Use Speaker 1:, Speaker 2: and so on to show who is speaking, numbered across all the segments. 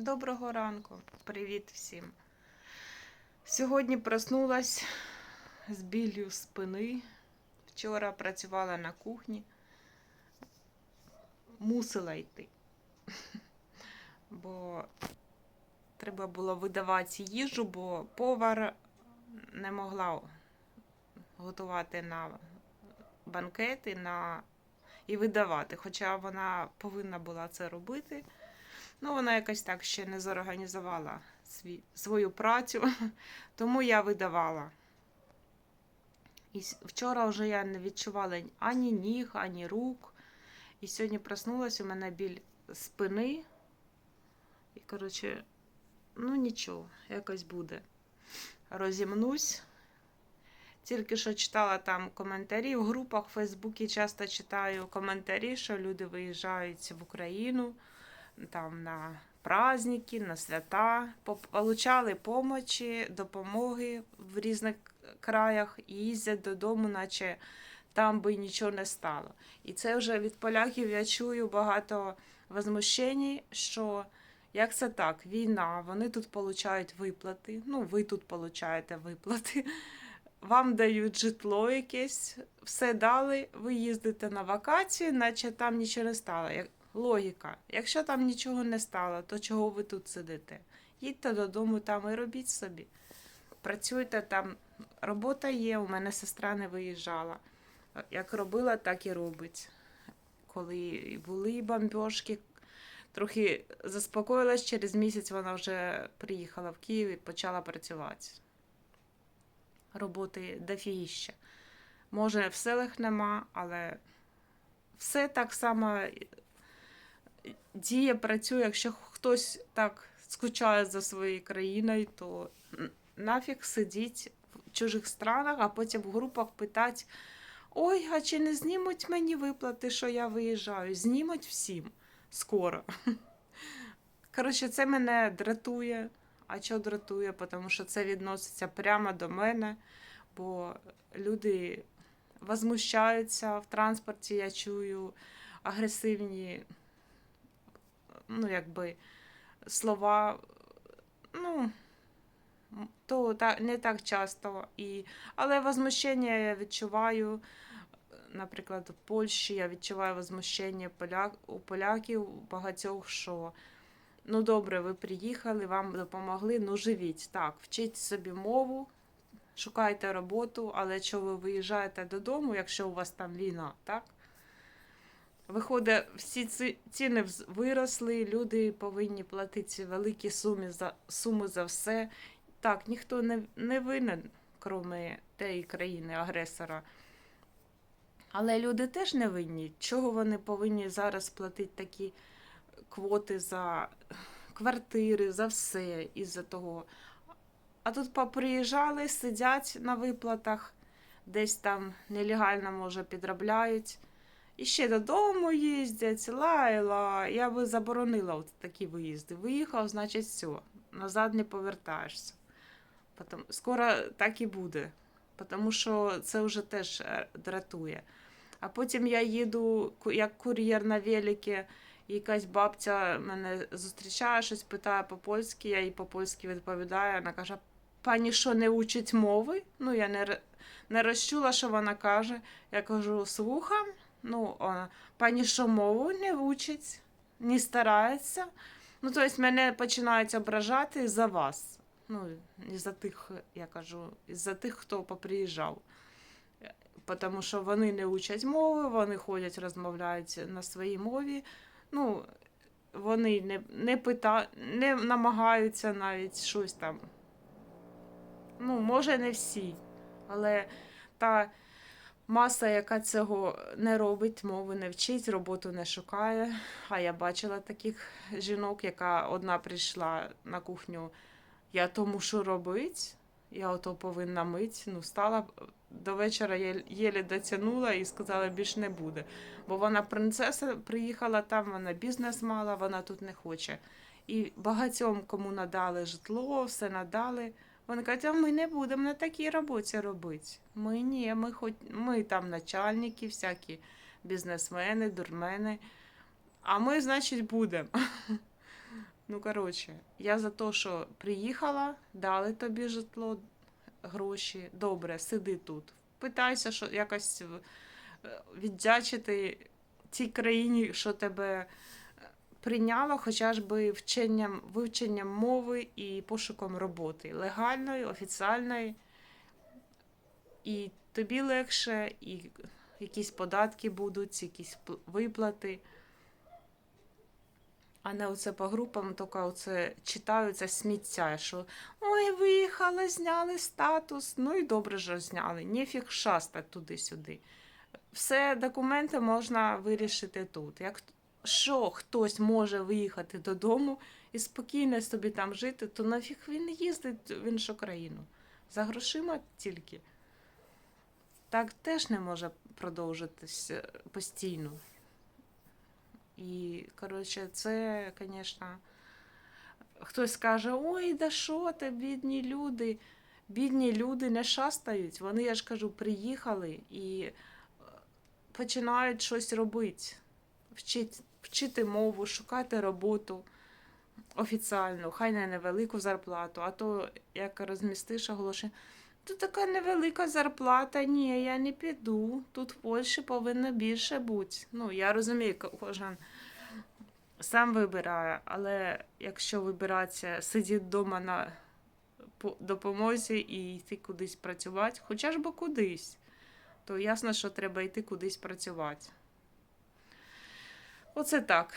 Speaker 1: Доброго ранку, привіт всім. Сьогодні проснулась з біллю спини. Вчора працювала на кухні, мусила йти, бо треба було видавати їжу, бо повар не могла готувати на банкети на... і видавати, хоча вона повинна була це робити. Ну, вона якось так ще не зорганізувала свій, свою працю, тому я видавала. І вчора вже я не відчувала ані ніг, ані рук. І сьогодні проснулась у мене біль спини. І, коротше, ну нічого, якось буде. Розімнусь. Тільки що читала там коментарі в групах в Фейсбуці часто читаю коментарі, що люди виїжджають в Україну там на праздники, на свята, получали помочі, допомоги в різних краях і їздять додому, наче там би нічого не стало. І це вже від поляків я чую багато возмущень, що як це так, війна, вони тут получають виплати, ну ви тут получаєте виплати. Вам дають житло якесь, все дали, ви їздите на вакації, наче там нічого не стало. Логіка. Якщо там нічого не стало, то чого ви тут сидите? Їдьте додому там і робіть собі. Працюйте там, робота є, у мене сестра не виїжджала. Як робила, так і робить. Коли були бомбьошки, трохи заспокоїлась, через місяць вона вже приїхала в Київ і почала працювати. Роботи дофігіща. Може, в селах нема, але все так само діє, працює. Якщо хтось так скучає за своєю країною, то нафіг сидіть в чужих странах, а потім в групах питати: ой, а чи не знімуть мені виплати, що я виїжджаю? Знімуть всім скоро. Коротше, це мене дратує. А що дратує? Тому що це відноситься прямо до мене, бо люди возмущаються в транспорті, я чую агресивні ну, якби, слова, ну, то та, не так часто. І, але возмущення я відчуваю, наприклад, в Польщі я відчуваю возмущення поляк, у поляків багатьох, що ну добре, ви приїхали, вам допомогли, ну живіть. Так, вчіть собі мову, шукайте роботу, але що ви виїжджаєте додому, якщо у вас там війна, так? Виходить, всі ці ціни виросли, люди повинні платити великі суми за, суми за все. Так, ніхто не, не винен, крім тієї країни-агресора. Але люди теж не винні. Чого вони повинні зараз платити такі квоти за квартири, за все із-за того. А тут поприїжджали, сидять на виплатах, десь там нелегально, може, підробляють. І ще додому їздять, лайла. Я би заборонила от такі виїзди. Виїхав, значить, все, назад не повертаєшся. Потом, скоро так і буде, тому що це вже теж е, дратує. А потім я їду як кур'єр на великі, і якась бабця мене зустрічає, щось питає по-польськи, я їй по-польськи відповідаю. Вона каже: пані, що не учить мови? Ну, я не, не розчула, що вона каже. Я кажу, слухам. Ну, пані, що мову не вчить, не старається. Ну, тобто мене починають ображати за вас. Ну, і за тих, я кажу, і за тих, хто поприїжджав. Тому що вони не учать мови, вони ходять, розмовляють на своїй мові. Ну, вони не, не, пита... не намагаються навіть щось там. Ну, може, не всі, але та маса, яка цього не робить, мови не вчить, роботу не шукає. А я бачила таких жінок, яка одна прийшла на кухню, я то мушу робити, я ото повинна мить. Ну, стала до вечора єлі дотягнула і сказала, більш не буде. Бо вона принцеса приїхала там, вона бізнес мала, вона тут не хоче. І багатьом кому надали житло, все надали. Вони кажуть, а ми не будемо на такій роботі робити. Ми ні, ми хоч ми там начальники, всякі бізнесмени, дурмени. А ми, значить, будемо. Ну, коротше, я за те, що приїхала, дали тобі житло, гроші. Добре, сиди тут. Питайся, що якось е, віддячити цій країні, що тебе прийняла, хоча ж би вченням, вивченням мови і пошуком роботи. Легальної, офіціальної. І тобі легше, і якісь податки будуть, якісь виплати. А не оце по групам, тільки оце читаю це сміття, що ой, виїхала, зняли статус. Ну і добре що зняли. Нефіг шастать туди-сюди. Все документи можна вирішити тут. Як що хтось може виїхати додому і спокійно собі там жити, то нафіг він їздить в іншу країну. За грошима тільки. Так теж не може продовжитися постійно. І, коротше, це, звісно, хтось каже, ой, да що ти, бідні люди. Бідні люди не шастають. Вони, я ж кажу, приїхали і е, починають щось робити. Вчити, вчити мову, шукати роботу офіціальну, хай не невелику зарплату, а то як розмістиш оголошення. Тут така невелика зарплата, ні, я не піду. Тут в Польщі повинно більше бути. Ну, я розумію, кожен сам вибирає, але якщо вибиратися, сидіти вдома на допомозі і йти кудись працювати, хоча ж би кудись, то ясно, що треба йти кудись працювати. Оце так.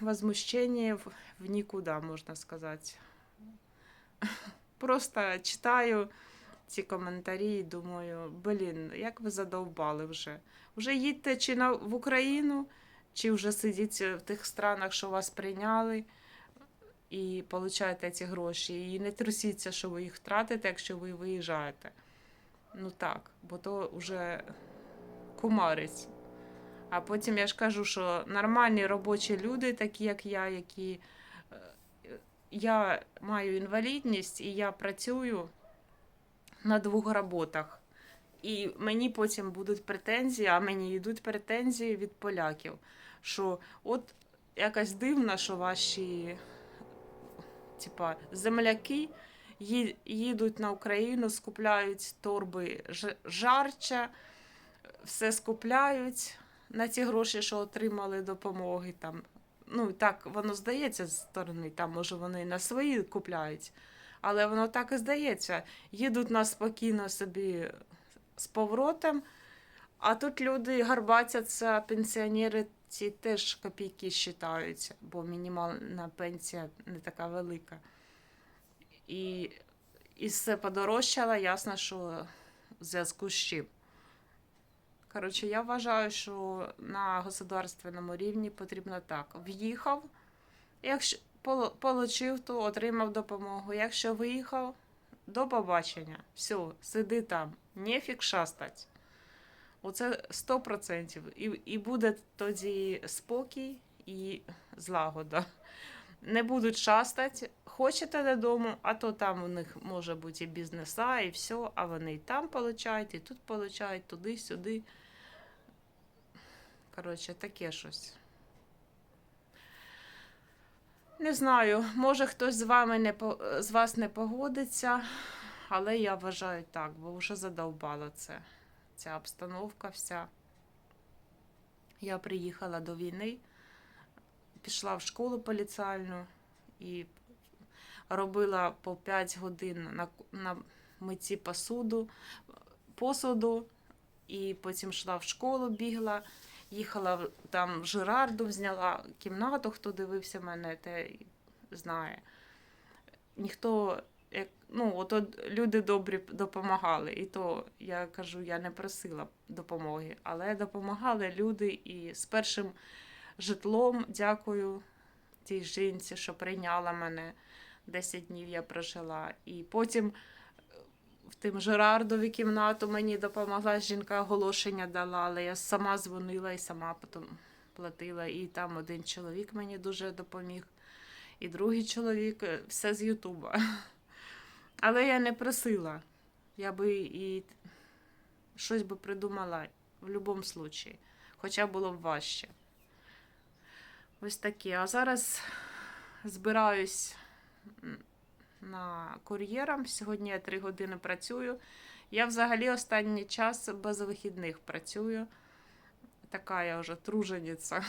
Speaker 1: Возмущення в, в нікуди, можна сказати. Просто читаю ці коментарі і думаю, блін, як ви задовбали вже. Вже їдьте чи на, в Україну, чи вже сидіть в тих странах, що вас прийняли, і получаєте ці гроші. І не трусіться, що ви їх втратите, якщо ви виїжджаєте. Ну так, бо то вже кумарець. А потім я ж кажу, що нормальні робочі люди, такі як я, які е, я маю інвалідність і я працюю на двох роботах. І мені потім будуть претензії, а мені йдуть претензії від поляків, що от якось дивно, що ваші типа, земляки їдуть на Україну, скупляють торби жарча, все скупляють на ті гроші, що отримали допомоги. Там. Ну, так воно здається з сторони, там, може, вони на свої купляють. Але воно так і здається. Їдуть нас спокійно собі з поворотом, а тут люди гарбатяться, пенсіонери ці теж копійки вважаються, бо мінімальна пенсія не така велика. І, і все подорожчало, ясно, що в зв'язку з чим. Коротше, я вважаю, що на государственному рівні потрібно так. В'їхав, якщо получив, то отримав допомогу. Якщо виїхав, до побачення. Все, сиди там, нефік шастать. Оце 100%. І, і буде тоді спокій і злагода. Не будуть шастати. Хочете додому, а то там у них може бути і бізнеса, і все, а вони і там получають, і тут получають, туди-сюди. Коротше, таке щось. Не знаю, може хтось з вами не з вас не погодиться, але я вважаю так, бо вже задовбала це. Ця обстановка вся. Я приїхала до війни, пішла в школу поліціальну і робила по 5 годин на, на митці посуду, посуду, і потім йшла в школу, бігла. Їхала там в Жирарду, зняла кімнату, хто дивився мене, те знає. Ніхто, як, ну, от, от люди добрі допомагали. І то я кажу, я не просила допомоги, але допомагали люди і з першим житлом дякую тій жінці, що прийняла мене. 10 днів я прожила. І потім в тим Жерардові кімнату мені допомогла жінка, оголошення дала, але я сама дзвонила і сама потім платила. І там один чоловік мені дуже допоміг, і другий чоловік, е, все з Ютуба. Але я не просила. Я би і щось би придумала в будь-якому випадку, хоча було б важче. Ось таке. А зараз збираюсь на кур'єром. Сьогодні я три години працюю. Я взагалі останній час без вихідних працюю. Така я вже тружениця.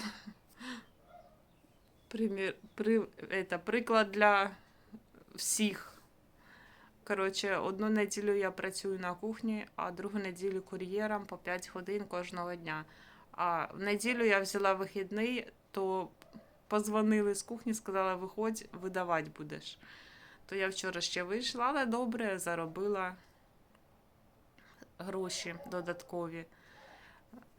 Speaker 1: Примір, при, это, приклад для всіх. Коротше, одну неділю я працюю на кухні, а другу неділю кур'єром по 5 годин кожного дня. А в неділю я взяла вихідний, то позвонили з кухні, сказали, виходь, видавати будеш. То я вчора ще вийшла, але добре заробила гроші додаткові.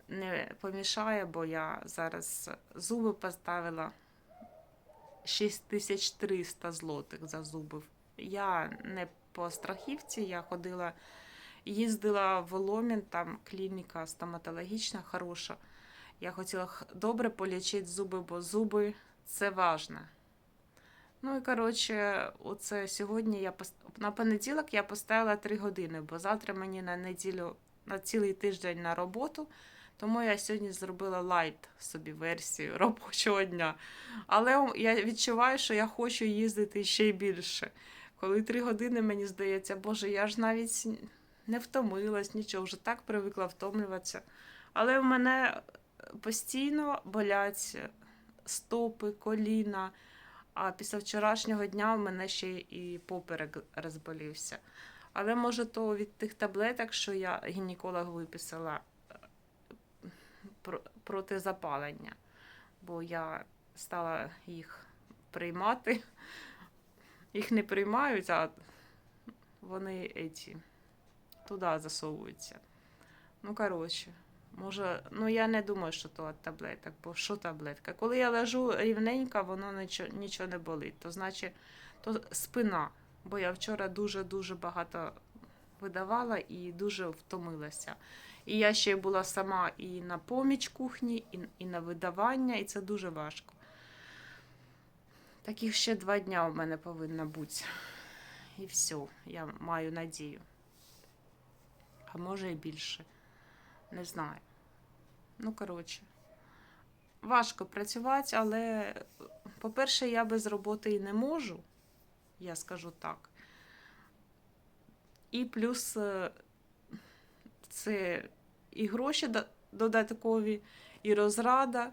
Speaker 1: Не помішає, бо я зараз зуби поставила 6300 злотих за зуби. Я не по страхівці, я ходила, їздила в Ломін, там клініка стоматологічна, хороша. Я хотіла добре полічити зуби, бо зуби це важне. Ну і коротше, оце сьогодні я пос- на понеділок я поставила 3 години, бо завтра мені на неділю на цілий тиждень на роботу. Тому я сьогодні зробила лайт собі версію робочого дня. Але я відчуваю, що я хочу їздити ще й більше. Коли три години мені здається, боже, я ж навіть не втомилась, нічого, вже так привикла втомлюватися. Але в мене постійно болять стопи, коліна. А після вчорашнього дня в мене ще і поперек розболівся. Але може то від тих таблеток, що я гінеколог виписала проти запалення. Бо я стала їх приймати. Їх не приймають, а вони еті, туди засовуються. Ну, коротше, може, ну я не думаю, що то таблеток, бо що таблетка? Коли я лежу рівненько, воно нічого, нічого не болить. То значить, то спина. Бо я вчора дуже-дуже багато видавала і дуже втомилася. І я ще була сама і на поміч кухні, і, і на видавання, і це дуже важко. Таких ще два дня у мене повинно бути. І все, я маю надію. А може і більше. Не знаю. Ну, коротше. Важко працювати, але, по-перше, я без роботи і не можу, я скажу так. І плюс е, це і гроші додаткові, і розрада.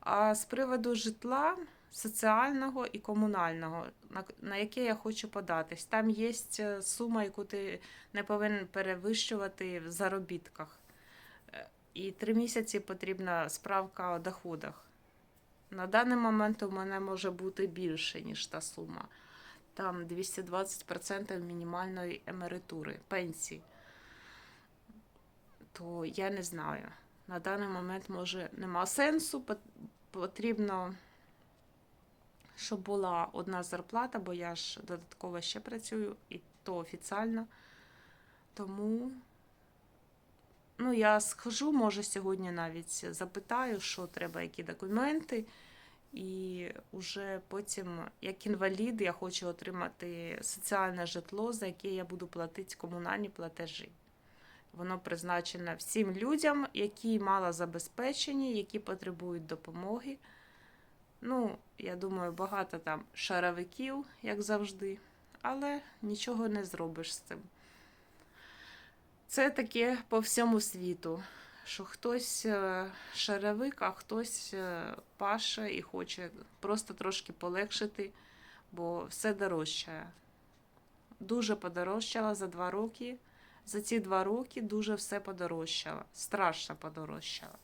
Speaker 1: А з приводу житла соціального і комунального, на, яке я хочу податись, там є е, сума, яку ти не повинен перевищувати в заробітках. І три місяці потрібна справка о доходах. На даний момент у мене може бути більше, ніж та сума. Там 220% мінімальної емеритури, пенсії. То я не знаю. На даний момент може нема сенсу. Потрібно, щоб була одна зарплата, бо я ж додатково ще працюю, і то офіціально. Тому ну, я схожу, може, сьогодні навіть запитаю, що треба, які документи. І вже потім, як інвалід, я хочу отримати соціальне житло, за яке я буду платити комунальні платежі. Воно призначене всім людям, які малозабезпечені, які потребують допомоги. Ну, я думаю, багато там шаровиків, як завжди, але нічого не зробиш з цим. Це таке по всьому світу, що хтось е, шаровик, а хтось е, паше і хоче просто трошки полегшити, бо все дорожчає. Дуже подорожчало за два роки. За ці два роки дуже все подорожчало, страшно подорожчало.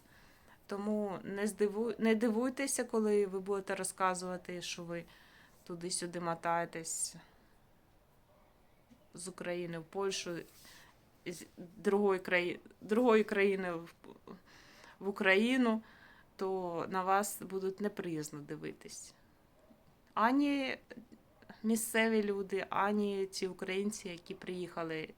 Speaker 1: Тому не, здивуй, не дивуйтеся, коли ви будете розказувати, що ви туди-сюди мотаєтесь з України в Польщу, з другої країни, другої країни в, в Україну, то на вас будуть неприязно дивитись. Ані місцеві люди, ані ті українці, які приїхали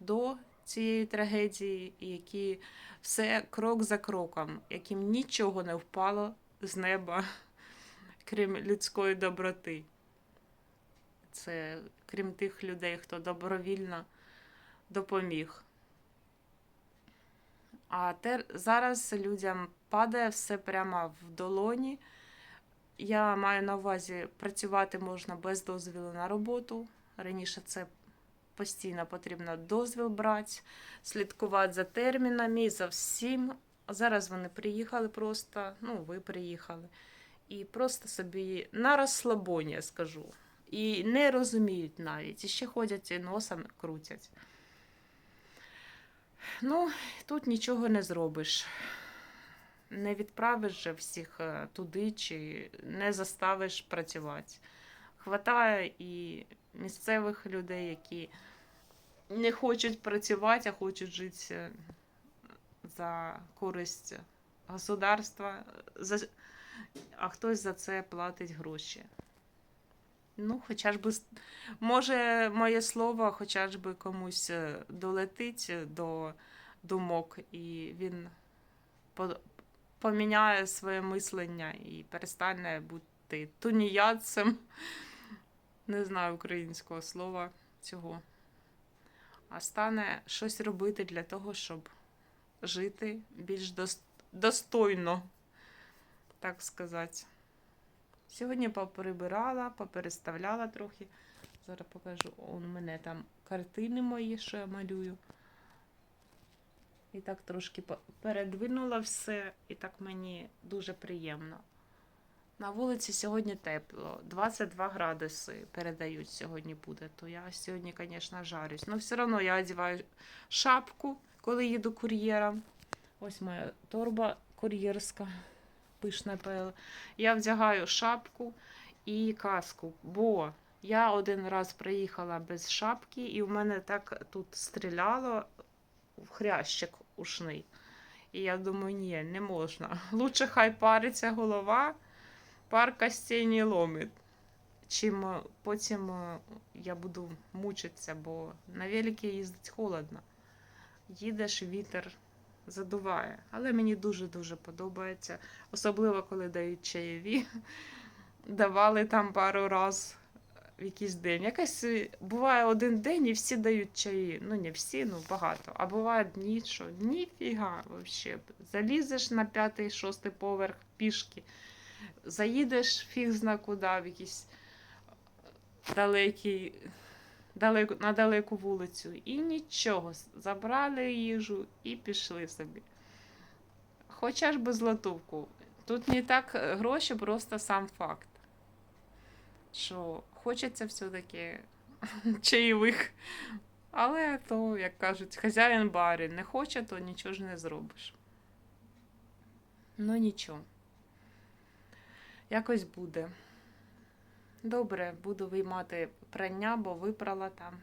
Speaker 1: до цієї трагедії, які все крок за кроком, яким нічого не впало з неба, крім людської доброти. Це крім тих людей, хто добровільно допоміг. А те, зараз людям падає все прямо в долоні. Я маю на увазі, працювати можна без дозволу на роботу. Раніше це постійно потрібно дозвіл брати, слідкувати за термінами, за всім. Зараз вони приїхали просто, ну, ви приїхали, і просто собі на розслабоні, я скажу. І не розуміють навіть, і ще ходять і носом крутять. Ну, тут нічого не зробиш. Не відправиш же всіх е, туди чи не заставиш працювати. Хватає і місцевих людей, які не хочуть працювати, а хочуть жити е, за користь государства, а хтось за це платить гроші. Ну, хоча ж би, може, моє слово хоча ж би комусь е, долетить до думок, і він поміняє своє мислення і перестане бути туніядцем. Не знаю українського слова цього. А стане щось робити для того, щоб жити більш достойно, так сказати. Сьогодні поприбирала, попереставляла трохи. Зараз покажу. У мене там картини мої, що я малюю. І так трошки передвинула все, і так мені дуже приємно. На вулиці сьогодні тепло, 22 градуси передають сьогодні буде. То я сьогодні, звісно, жарюсь. Але все одно я одягаю шапку, коли їду кур'єром. Ось моя торба кур'єрська, пишна пел. Я вдягаю шапку і каску, бо я один раз приїхала без шапки, і в мене так тут стріляло в хрящик ушний. І я думаю, ні, не можна. Лучше хай париться голова, пар костей не ломить. Чим е, потім е, я буду мучитися, бо на великі їздить холодно. Їдеш, вітер задуває. Але мені дуже-дуже подобається. Особливо, коли дають чаєві. Давали там пару раз в якийсь день. Якась е, буває один день і всі дають чаї. Ну, не всі, ну багато. А буває дні, що ніфіга вообще. Залізеш на п'ятий, шостий поверх пішки, заїдеш фіг зна куди, в якийсь далекий, далеко, на далеку вулицю. І нічого. Забрали їжу і пішли собі. Хоча ж би злотовку. Тут не так е, гроші, просто сам факт. Що хочеться все-таки чайових. Але то, як кажуть, хазяїн барин не хоче, то нічого ж не зробиш. Ну нічого. Якось буде. Добре, буду виймати прання, бо випрала там.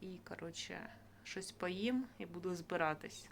Speaker 1: І, коротше, щось поїм і буду збиратись.